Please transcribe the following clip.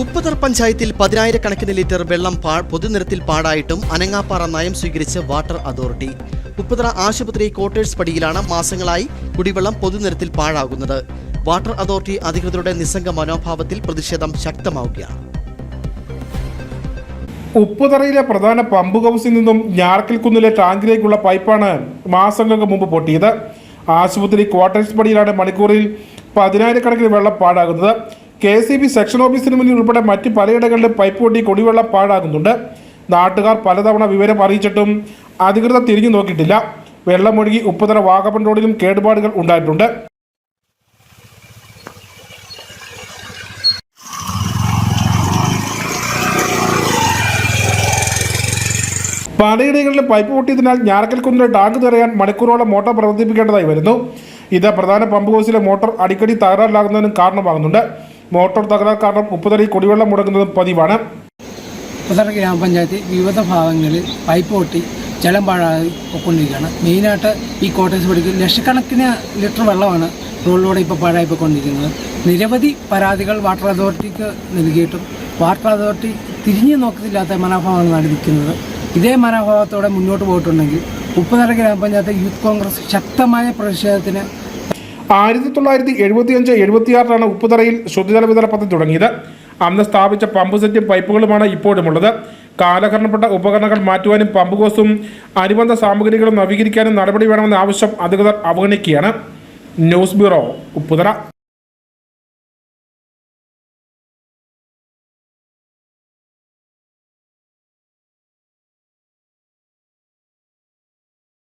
ഉപ്പുതർ പഞ്ചായത്തിൽ പതിനായിരക്കണക്കിന് ലിറ്റർ വെള്ളം പാ പൊതുനിരത്തിൽ പാടായിട്ടും അനങ്ങാപ്പാറ നയം സ്വീകരിച്ച് വാട്ടർ അതോറിറ്റി. ഉപ്പുതറ ആശുപത്രി ക്വാർട്ടേഴ്സ് പടിയിലാണ് മാസങ്ങളായി കുടിവെള്ളം പൊതുനിരത്തിൽ പാഴാകുന്നത്. വാട്ടർ അതോറിറ്റി അധികൃതരുടെ നിസ്സംഗ മനോഭാവത്തിൽ പ്രതിഷേധം ശക്തമാവുകയാണ്. ഉപ്പുതറയിലെ പ്രധാന പമ്പ് ഹൗസിൽ നിന്നും ഞാറക്കൽ കുന്നിലെ ടാങ്കിലേക്കുള്ള പൈപ്പാണ് മാസങ്ങൾക്ക് മുമ്പ് പൊട്ടിയത്. ആശുപത്രി ക്വാർട്ടേഴ്സ് പടിയിലാണ് മണിക്കൂറിൽ പതിനായിരക്കണക്കിന് വെള്ളം പാഴാകുന്നത്. കെ സി ബി സെക്ഷൻ ഓഫീസിന് മുന്നിൽ ഉൾപ്പെടെ മറ്റ് പലയിടങ്ങളിലും പൈപ്പ് പൊട്ടി കുടിവെള്ളം പാഴാകുന്നുണ്ട്. നാട്ടുകാർ പലതവണ വിവരം അറിയിച്ചിട്ടും അധികൃതർ തിരിഞ്ഞു നോക്കിയിട്ടില്ല. വെള്ളമൊഴുകി ഉപ്പുതറ വാഗപ്പൻ റോഡിലും കേടുപാടുകൾ ഉണ്ടായിട്ടുണ്ട്. പലയിടങ്ങളിലും പൈപ്പ് പൊട്ടിയതിനാൽ ഞാറക്കൽ കുന്നിലെ ടാങ്ക് നിറയാൻ മണിക്കൂറോളം മോട്ടോർ പ്രവർത്തിപ്പിക്കേണ്ടതായി വരുന്നു. ഇത് പ്രധാന പമ്പ് ഹൗസിലെ മോട്ടോർ അടിക്കടി തകരാറിലാകുന്നതിനും കാരണമാകുന്നുണ്ട്. മോട്ടോർ തകരാർ കാരണം മുപ്പതടി കുടിവെള്ളം മുടങ്ങുന്നതും പതിവാണ്. പുതറ ഗ്രാമപഞ്ചായത്ത് വിവിധ ഭാഗങ്ങളിൽ പൈപ്പ് പൊട്ടി ജലം പാഴായി പോയിക്കൊണ്ടിരിക്കുകയാണ്. മെയിനായിട്ട് ഈ കോട്ടേഴ്സ് പഠിക്കും ലക്ഷക്കണക്കിന് ലിറ്റർ വെള്ളമാണ് റോഡിലൂടെ ഇപ്പോൾ പാഴായി പോയിക്കൊണ്ടിരിക്കുന്നത്. നിരവധി പരാതികൾ വാട്ടർ അതോറിറ്റിക്ക് നൽകിയിട്ടും വാട്ടർ അതോറിറ്റി തിരിഞ്ഞു നോക്കത്തില്ലാത്ത മനോഭാവമാണ് നടന്നിരിക്കുന്നത് ഇതേ മനോഭാവത്തോടെ മുന്നോട്ട് പോയിട്ടുണ്ടെങ്കിൽ ഉപ്പുതറ ഗ്രാമപഞ്ചായത്ത് യൂത്ത് കോൺഗ്രസ് ശക്തമായ പ്രതിഷേധത്തിന് ആയിരത്തി തൊള്ളായിരത്തി എഴുപത്തിയഞ്ച് എഴുപത്തിയാറിലാണ് ഉപ്പുതറയിൽ ശുദ്ധജല വിതരണ പദ്ധതി തുടങ്ങിയത്. അന്ന് സ്ഥാപിച്ച പമ്പ് സെറ്റും പൈപ്പുകളുമാണ് ഇപ്പോഴുമുള്ളത്. കാലഹരണപ്പെട്ട ഉപകരണങ്ങൾ മാറ്റുവാനും പമ്പ് കോസും അനുബന്ധ സാമഗ്രികളും നവീകരിക്കാനും നടപടി വേണമെന്ന ആവശ്യം അധികൃതർ അവഗണിക്കുകയാണ്. News bureau Upputhara.